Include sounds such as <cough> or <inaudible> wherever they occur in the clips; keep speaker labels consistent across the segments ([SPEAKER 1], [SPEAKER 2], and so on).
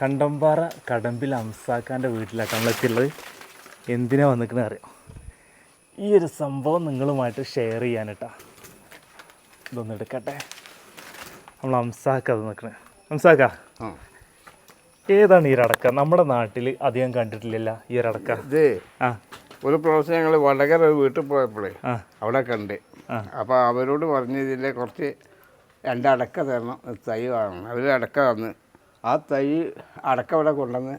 [SPEAKER 1] കണ്ടമ്പാറ കടമ്പിൽ അംസാക്കാന്റെ വീട്ടിലാണ് നമ്മളെത്തിയുള്ളത്. എന്തിനാ വന്നിക്കണേ അറിയാം? ഈ ഒരു സംഭവം നിങ്ങളുമായിട്ട് ഷെയർ ചെയ്യാനിട്ടാ. ഇതൊന്ന് എടുക്കട്ടെ. നമ്മൾ അംസാക്ക അത് നിൽക്കണേ അംസാക്ക ഏതാണ് ഈ ഒരടക്ക നമ്മുടെ നാട്ടിൽ അധികം കണ്ടിട്ടില്ലല്ല ഈ ഒരടക്ക
[SPEAKER 2] ഇത്
[SPEAKER 1] ആ.
[SPEAKER 2] ഒരു പ്രാവശ്യം ഞങ്ങൾ വടകര വീട്ടിൽ പോയപ്പോഴേ അവിടെ കണ്ട്.
[SPEAKER 1] അപ്പൊ
[SPEAKER 2] അപ്പോൾ അവരോട് പറഞ്ഞതിൽ കുറച്ച് രണ്ടടക്ക തരണം തൈ വേണം അവർ അടക്ക തന്ന്. ആ തൈ അടക്ക അവിടെ കൊണ്ടുവന്ന്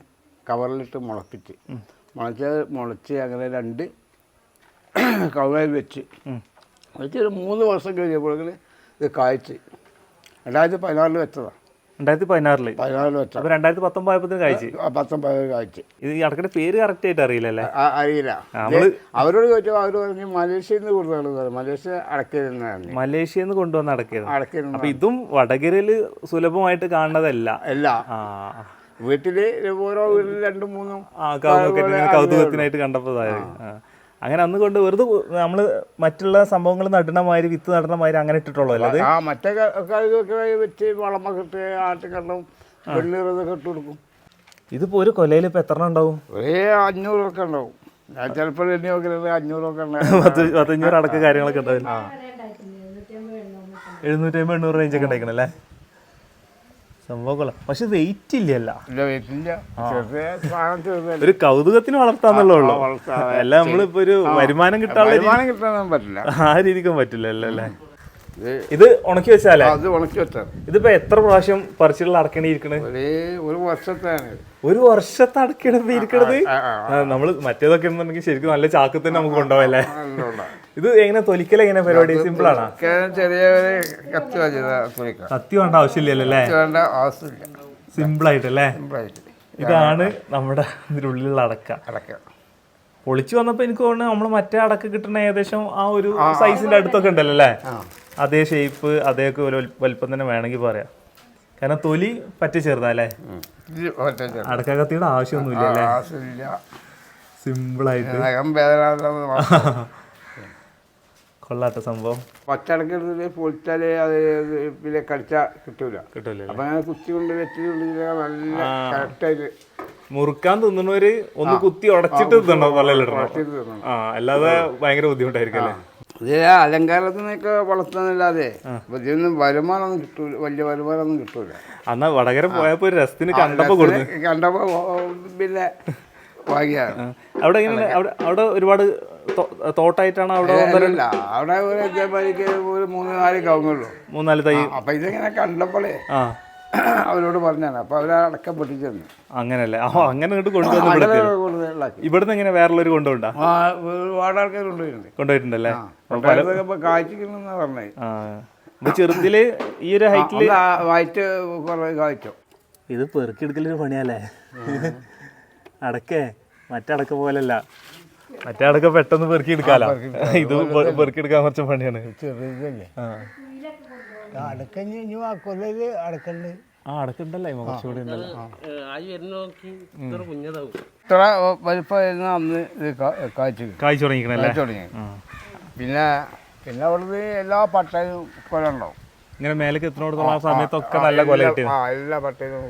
[SPEAKER 2] കവറിലിട്ട് മുളപ്പിച്ച്. മുളച്ച് മുളച്ച് അങ്ങനെ രണ്ട് <clears throat> കവറിൽ വെച്ച്.
[SPEAKER 1] വെച്ചൊരു
[SPEAKER 2] വെച്ച് ഒരു മൂന്ന് വർഷം കഴിഞ്ഞപ്പോഴെങ്കിൽ ഇത് കായ്ച്ച്. രണ്ടായിരത്തി പതിനാറിൽ വെച്ചതാണ്
[SPEAKER 1] രണ്ടായിരത്തി പതിനാറിൽ
[SPEAKER 2] പതിനാറിൽ വെച്ച.
[SPEAKER 1] അപ്പോൾ രണ്ടായിരത്തി പത്തൊമ്പതായപ്പോഴത്തേന് കഴിച്ച്
[SPEAKER 2] പത്തൊമ്പത് കായ്ച്ച്
[SPEAKER 1] ഇത് ഈ പേര് കറക്റ്റ് ആയിട്ട് അറിയില്ലല്ലേ?
[SPEAKER 2] അറിയില്ല. നമ്മൾ അവരോട് ചോദിച്ചപ്പോൾ അവർ പറഞ്ഞു മലേഷ്യയിൽ നിന്ന് കൊടുത്താണ് മലേഷ്യ അടക്കിയിരുന്നതാണ്
[SPEAKER 1] മലേഷ്യയിൽ നിന്ന് കൊണ്ടുവന്ന് അടക്കിയത്
[SPEAKER 2] അടക്കിരുന്ന
[SPEAKER 1] അപ്പൊ ഇതും വടകരയിൽ സുലഭമായിട്ട് കാണുന്നതല്ല.
[SPEAKER 2] അല്ല.
[SPEAKER 1] ആ.
[SPEAKER 2] വീട്ടിൽ ഓരോ വീട്ടിൽ രണ്ടും മൂന്നും
[SPEAKER 1] ആ കൗതുകത്തിന് ഇങ്ങനെ കൗതുകത്തിനായിട്ട് കണ്ടപ്പോ. അങ്ങനെ അന്ന് കൊണ്ട് വെറുതെ നമ്മൾ മറ്റുള്ള സംഭവങ്ങൾ നടണ മാതിരി വിത്ത് നടണ മാതിരി അങ്ങനെ ഇട്ടിട്ടുള്ളൂ അല്ലേ
[SPEAKER 2] ആ മറ്റേ വെച്ച് വളമൊക്കെ ഇട്ട് ആട്ടുകള്ളും വെള്ളിറതൊക്കെ ഇട്ട് കൊടുക്കും.
[SPEAKER 1] ഇതിപ്പോ ഒരു കൊലയിൽ ഇപ്പൊ എത്ര ഉണ്ടാവും?
[SPEAKER 2] ഒരേ അഞ്ഞൂറൊക്കെ ഉണ്ടാവും. ഞാൻ ചിലപ്പോൾ അഞ്ഞൂറൊക്കെ ഉണ്ടാവും. <laughs>
[SPEAKER 1] പത്ത് പത്തഞ്ഞൂറ് അടക്ക കാര്യങ്ങളൊക്കെ ഉണ്ടാവില്ല? എഴുന്നൂറ്റി അമ്പത് എണ്ണൂറ് റേഞ്ചൊക്കെ ഉണ്ടായിരിക്കണല്ലേ ഉണ്ടായിക്കണല്ലേ? സംഭവം പക്ഷെ വെയിറ്റ് ഇല്ലല്ല ഒരു കൗതുകത്തിന് വളർത്താന്നുള്ള ഉള്ളൂ. അല്ല നമ്മളിപ്പോ ഒരു വരുമാനം കിട്ടാനുള്ള
[SPEAKER 2] വരുമാനം പറ്റില്ല.
[SPEAKER 1] ആ രീതിക്കും പറ്റില്ല അല്ലേ
[SPEAKER 2] ഇത്
[SPEAKER 1] ഉണക്കി വെച്ചാലേ?
[SPEAKER 2] അത് ഉണക്കി വെച്ചാൽ
[SPEAKER 1] ഇതിപ്പോ എത്ര പ്രാവശ്യം പറിച്ചുള്ള അടക്കണി
[SPEAKER 2] ഒരു വർഷത്താണ്
[SPEAKER 1] ഒരു വർഷത്തെ അടക്കണത് ഇരിക്കണത്? നമ്മൾ മറ്റേതൊക്കെ ശരിക്കും നല്ല ചാക്ക് തന്നെ നമുക്ക് കൊണ്ടുപോകല്ലേ. ഇത് എങ്ങനെ തൊലിക്കൽ എങ്ങനെ പരിപാടി? സിമ്പിൾ ആണ്?
[SPEAKER 2] ചെറിയ ഒരു കത്തി
[SPEAKER 1] വേണ്ട ആവശ്യമില്ലല്ലോ അല്ലേ?
[SPEAKER 2] വേണ്ട ആവശ്യമില്ല.
[SPEAKER 1] സിമ്പിൾ ആയിട്ട്
[SPEAKER 2] അല്ലേ?
[SPEAKER 1] ഇതാണ് നമ്മുടെ ഇതിനുള്ളിലുള്ള അടക്ക.
[SPEAKER 2] അടക്ക.
[SPEAKER 1] പൊളിച്ചു വന്നപ്പോ എനിക്ക് തോന്നുന്നു നമ്മൾ മറ്റേ അടക്ക കിട്ടുന്ന ഏകദേശം ആ ഒരു സൈസിന്റെ അടുത്തൊക്കെ ഉണ്ടല്ലോ അല്ലേ? അതേ ഷേപ്പ് അതേ ഒക്കെ വലുപ്പ- തന്നെ വേണമെങ്കിൽ പറയാം. കാരണം തൊലി പറ്റി ചെറുതല്ലേ. അടക്ക കത്തിയുടെ ആവശ്യമൊന്നുമില്ല സിമ്പിൾ
[SPEAKER 2] ആവശ്യമില്ല <laughs>
[SPEAKER 1] സിമ്പിൾ ആയിട്ട്
[SPEAKER 2] നഖം വേദന
[SPEAKER 1] കൊള്ളാത്ത സംഭവം.
[SPEAKER 2] പച്ചടക്കെടുത്തിട്ട് പൊളിച്ചാൽ അത് പിന്നെ കടിച്ചാൽ കിട്ടൂല.
[SPEAKER 1] കിട്ടൂല
[SPEAKER 2] അപ്പൊ അങ്ങനെ കുത്തി കൊണ്ട് വെച്ചിട്ടുണ്ടെങ്കിൽ നല്ല കറക്റ്റായിട്ട്
[SPEAKER 1] മുറുക്കാൻ തിന്നണവര് ഒന്ന് കുത്തി ഉടച്ചിട്ട് തിന്നണോ
[SPEAKER 2] ചെയ്ത് തരണം
[SPEAKER 1] ആ അല്ലാതെ ഭയങ്കര ബുദ്ധിമുട്ടായിരിക്കും അല്ലേ?
[SPEAKER 2] ഇത് അലങ്കാരത്തിനൊക്കെ വളർത്തുന്നില്ലാതെ വരുമാനം ഇതിനൊന്നും വരുമാനമൊന്നും കിട്ടൂല വലിയ വരുമാനമൊന്നും കിട്ടൂല.
[SPEAKER 1] അന്നാ വടകര പോയപ്പോ ഒരു രസത്തിന് കണ്ടപ്പോ കൊടുത്തു
[SPEAKER 2] കണ്ടപ്പോ പിന്നെ <laughs> വാങ്ങിയാണ്
[SPEAKER 1] അവിടെ എങ്ങനെ അവിടെ അവിടെ ഒരുപാട് തോട്ടായിട്ടാണ് അവിടെ
[SPEAKER 2] അല്ല അവിടെ ഒരു ഇതേമാതിരിക്ക് ഒരു മൂന്ന് നാല് കവുങ്ങുള്ളൂ.
[SPEAKER 1] മൂന്നാൽ തൈ.
[SPEAKER 2] അപ്പൊ ഇതിങ്ങനെ കണ്ടപ്പോഴേ
[SPEAKER 1] ആ.
[SPEAKER 2] അവരോട് പറഞ്ഞാണ് അപ്പൊ അവരടക്കം പൊട്ടിച്ചു
[SPEAKER 1] അങ്ങനല്ലേ? ആ അങ്ങനെ ഇങ്ങോട്ട് കൊണ്ടുവന്ന് ഇവിടുന്ന് ഇങ്ങനെ കൊണ്ടുപോണ്ടാ
[SPEAKER 2] ആ ഒരുപാട് ആൾക്കാർ കൊണ്ടുപോയിട്ടുണ്ട്.
[SPEAKER 1] കൊണ്ടുപോയിട്ടുണ്ടല്ലേ?
[SPEAKER 2] പറഞ്ഞത്
[SPEAKER 1] ചെറുതിൽ ഈ ഒരു ഹൈറ്റിൽ
[SPEAKER 2] ഒന്ന് ആ വയറ്റ് കുറെ കാഴ്ചോ
[SPEAKER 1] ഇത് പെറുക്കിയെടുക്കലൊരു പണിയല്ലേ? അടക്കേ മറ്റടക്ക പോലല്ല. മറ്റേ അടക്ക പെട്ടെന്ന് പെറുക്കി എടുക്കാലോ? <laughs> ഇത് പെറുക്കി എടുക്കാൻ കുറച്ച് പണിയാണ്.
[SPEAKER 3] ഇത്ര
[SPEAKER 2] വലിപ്പമായിരുന്നു അന്ന് ഇത് കാഴ്ച തുടങ്ങി പിന്നെ പിന്നെ അവിടുന്ന് എല്ലാ പട്ടയും കൊല ഉണ്ടാവും.
[SPEAKER 1] ഇങ്ങനെ മേലേക്ക് എത്തുന്നിടത്തോളം ആ സമയത്തൊക്കെ നല്ല കൊല കിട്ടിയത്.
[SPEAKER 2] ആ എല്ലാ പട്ടയും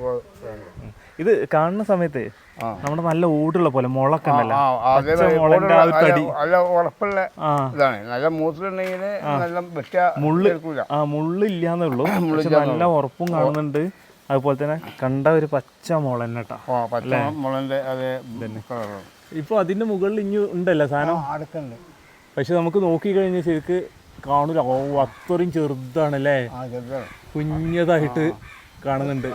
[SPEAKER 1] ഇത് കാണുന്ന സമയത്ത്. നമ്മുടെ നല്ല ഓടുള്ള പോലെ
[SPEAKER 2] മുളക്കണ്ടല്ലോ. ഉറപ്പുള്ള ഇതാണ്. നല്ല മൂത്തിലുണ്ടെങ്കിൽ നല്ല
[SPEAKER 1] മുള്ള് ആ നല്ല ഉറപ്പും കാണുന്നുണ്ട്. അതുപോലെ തന്നെ കണ്ട ഒരു പച്ച മുള തന്നെ കേട്ടോ ഇപ്പൊ അതിന്റെ മുകളിൽ ഇനി ഉണ്ടല്ലോ സാധനം? പക്ഷെ നമുക്ക് നോക്കി കഴിഞ്ഞാൽ ശരിക്ക് കാണൂല. ഓ അത്രയും ചെറുതാണ്. അല്ലേ കുഞ്ഞതായിട്ട് കാണുന്നുണ്ട്.